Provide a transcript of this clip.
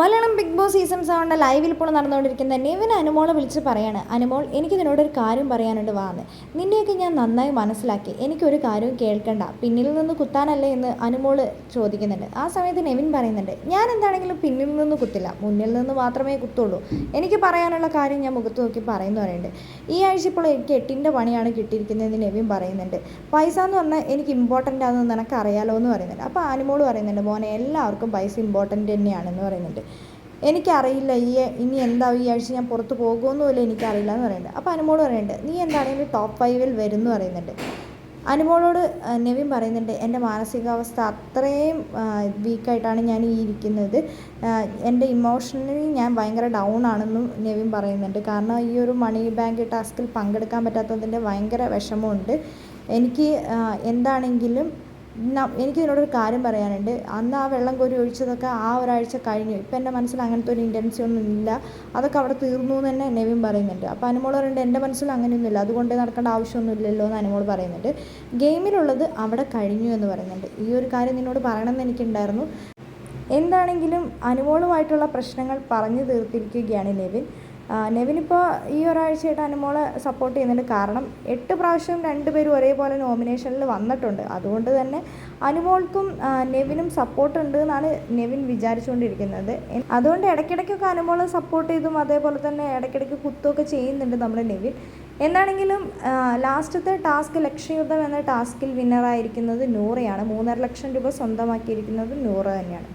Malayalam big boss season സെവന്റെ ലൈവിൽ ഇപ്പോൾ നടന്നുകൊണ്ടിരിക്കുന്ന നെവിൻ അനുമോളെ വിളിച്ച് പറയാണ് അനുമോൾ എനിക്ക് നിന്നോടൊരു കാര്യം പറയാനുണ്ട് വാന്ന് നിന്നെയൊക്കെ ഞാൻ നന്നായി മനസ്സിലാക്കി. എനിക്കൊരു കാര്യവും കേൾക്കണ്ട. പിന്നിൽ നിന്ന് കുത്താനല്ലേ എന്ന് അനുമോൾ ചോദിക്കുന്നുണ്ട്. ആ സമയത്ത് നെവിൻ പറയുന്നുണ്ട് ഞാൻ എന്താണെങ്കിലും പിന്നിൽ നിന്ന് കുത്തില്ല. മുന്നിൽ നിന്ന് മാത്രമേ കുത്തുള്ളൂ. എനിക്ക് പറയാനുള്ള കാര്യം ഞാൻ മുഖത്ത് നോക്കി പറയുന്നു പറയുന്നുണ്ട്. ഈ ആഴ്ച ഇപ്പോൾ എനിക്ക് എട്ടിന്റെ പണിയാണ് കിട്ടിയിരിക്കുന്നതെന്ന് നെവിൻ പറയുന്നുണ്ട്. പൈസ എന്ന് പറഞ്ഞാൽ എനിക്ക് ഇമ്പോർട്ടന്റ് ആണെന്ന് നിനക്ക് അറിയാലോ എന്ന് പറയുന്നുണ്ട്. അപ്പോൾ അനുമോൾ പറയുന്നുണ്ട് മോനെ എല്ലാവർക്കും പൈസ ഇമ്പോർട്ടന്റ് തന്നെയാണെന്ന് പറയുന്നുണ്ട്. എനിക്കറിയില്ല ഈ ഇനി എന്താവും ഈ ആഴ്ച ഞാൻ പുറത്ത് പോകുമെന്നുമില്ല എനിക്കറിയില്ല എന്ന് പറയുന്നുണ്ട്. അപ്പോൾ അനുമോൾ പറയുന്നുണ്ട് നീ എന്താണെങ്കിലും ടോപ്പ് ഫൈവിൽ വരും എന്ന് പറയുന്നുണ്ട്. അനുമോളോട് നെവിൻ പറയുന്നുണ്ട് എന്റെ മാനസികാവസ്ഥ അത്രയും വീക്കായിട്ടാണ് ഞാൻ ഈ ഇരിക്കുന്നത്. എന്റെ ഇമോഷണലി ഞാൻ ഭയങ്കര ഡൗൺ ആണെന്നും നെവിൻ പറയുന്നുണ്ട്. കാരണം ഈ ഒരു മണി ബാങ്ക് ടാസ്കിൽ പങ്കെടുക്കാൻ പറ്റാത്തതിന്റെ ഭയങ്കര വിഷമമുണ്ട്. എനിക്ക് എന്താണെങ്കിലും ന- എനിക്ക് ഇതിനോടൊരു കാര്യം പറയാനുണ്ട്. അന്ന് ആ വെള്ളം കോരി ഒഴിച്ചതൊക്കെ ആ ഒരാഴ്ച കഴിഞ്ഞു. ഇപ്പം എന്റെ മനസ്സിൽ അങ്ങനത്തെ ഒരു ഇന്റൻസി ഒന്നും ഇല്ല. അതൊക്കെ അവിടെ തീർന്നു എന്ന് തന്നെ നെവിൻ പറയുന്നുണ്ട്. അപ്പോൾ അനുമോൾ പറയുന്നുണ്ട് എന്റെ മനസ്സിൽ അങ്ങനെയൊന്നുമില്ല. അതുകൊണ്ട് നടക്കേണ്ട ആവശ്യമൊന്നുമില്ലല്ലോ എന്ന് അനുമോൾ പറയുന്നുണ്ട്. ഗെയിമിലുള്ളത് അവിടെ കഴിഞ്ഞു എന്ന് പറയുന്നുണ്ട്. ഈ ഒരു കാര്യം നിന്നോട് പറയണമെന്ന് എനിക്കുണ്ടായിരുന്നു. എന്താണെങ്കിലും അനുമോളുമായിട്ടുള്ള പ്രശ്നങ്ങൾ പറഞ്ഞു തീർത്തിരിക്കുകയാണ് നെവിൻ. ഇപ്പോൾ ഈ ഒരാഴ്ചയായിട്ട് അനുമോളെ സപ്പോർട്ട് ചെയ്യുന്നുണ്ട്. കാരണം എട്ട് പ്രാവശ്യം രണ്ടുപേരും ഒരേപോലെ നോമിനേഷനിൽ വന്നിട്ടുണ്ട്. അതുകൊണ്ട് തന്നെ അനുമോൾക്കും നെവിനും സപ്പോർട്ട് ഉണ്ട് എന്നാണ് നെവിൻ വിചാരിച്ചുകൊണ്ടിരിക്കുന്നത്. അതുകൊണ്ട് ഇടയ്ക്കിടയ്ക്കൊക്കെ അനുമോളെ സപ്പോർട്ട് ചെയ്തും അതേപോലെ തന്നെ ഇടയ്ക്കിടയ്ക്ക് കുത്തുമൊക്കെ ചെയ്യുന്നുണ്ട് നമ്മുടെ നെവിൻ. എന്നാണെങ്കിലും ലാസ്റ്റത്തെ ടാസ്ക് ലക്ഷ്യയുദ്ധം എന്ന ടാസ്കിൽ വിന്നറായിരിക്കുന്നത് നൂറയാണ്. മൂന്നര ലക്ഷം രൂപ സ്വന്തമാക്കിയിരിക്കുന്നത് നൂറ് തന്നെയാണ്.